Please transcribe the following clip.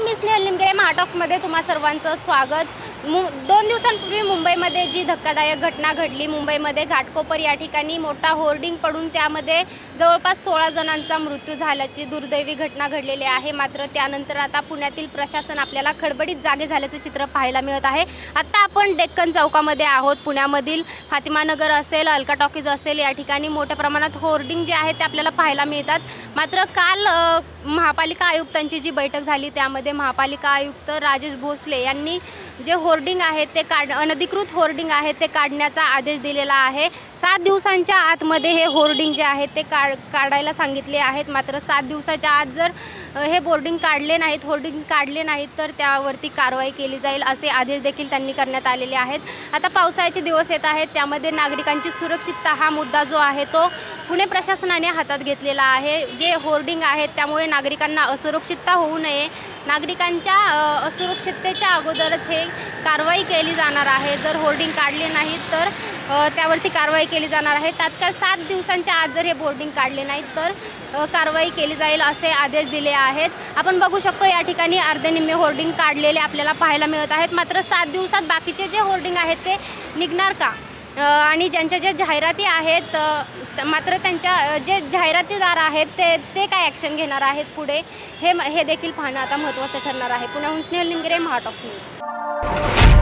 मी स्नेहल निमगिरे महाटॉक्समध्ये तुम्हा सर्वांचं स्वागत. मु दोन दिवसांपूर्वी मुंबईमध्ये जी धक्कादायक घटना घडली मुंबईमध्ये घाटकोपर या ठिकाणी मोठा होर्डिंग पडून त्यामध्ये जवळपास सोळा जणांचा मृत्यू झाल्याची दुर्दैवी घटना घडलेली आहे. मात्र त्यानंतर आता पुण्यातील प्रशासन आपल्याला खडबडीत जागे झाल्याचं चित्र पाहायला मिळत आहे. आत्ता आपण डेक्कन चौकामध्ये आहोत. पुण्यामधील फातिमानगर असेल अलका टॉकीज असेल या ठिकाणी मोठ्या प्रमाणात होर्डिंग जे आहे ते आपल्याला पाहायला मिळतात. मात्र काल महापालिका आयुक्तांची जी बैठक झाली त्यामध्ये महापालिका आयुक्त राजेश भोसले यांनी जे होर्डिंग आहेत ते काढ अनधिकृत होर्डिंग आहेत ते काढण्याचा आदेश दिलेला आहे. सात दिवसांच्या आतमध्ये हे होर्डिंग जे आहेत ते काढ काढायला सांगितले आहेत. मात्र सात दिवसाच्या आत जर हे बोर्डिंग काढले नाहीत होर्डिंग काढले नाहीत तर त्यावरती कारवाई केली जाईल असे आदेश देखील त्यांनी करण्यात आलेले आहेत. आता पावसाळ्याचे दिवस येत आहेत. त्यामध्ये नागरिकांची सुरक्षितता हा मुद्दा जो आहे तो पुणे प्रशासनाने हातात घेतलेला आहे. जे होर्डिंग आहेत त्यामुळे नागरिकांना असुरक्षितता होऊ नये. नागरिकांच्या असुरक्षिततेच्या अगोदरच हे कारवाई केली जाणार आहे. जर होर्डिंग काढले नाहीत तर त्यावरती कारवाई केली जाणार आहे. तात्काळ सात दिवसांच्या आत जर हे बोर्डिंग काढले नाहीत तर कारवाई केली जाईल असे आदेश दिले आहेत. आपण बघू शकतो या ठिकाणी अर्धे निम्मे होर्डिंग काढलेले आपल्याला पाहायला मिळत आहेत. मात्र सात दिवसात बाकीचे जे होर्डिंग आहेत ते निघणार का? आणि ज्यांच्या ज्या जाहिराती आहेत मात्र त्यांच्या जे जाहिरातीदार आहेत ते ते काय ॲक्शन घेणार आहेत पुढे हे म- हे देखील पाहणं आता महत्त्वाचं ठरणार आहे. पुण्याहून स्नेहल निमगिरे महाटॉक्स न्यूज.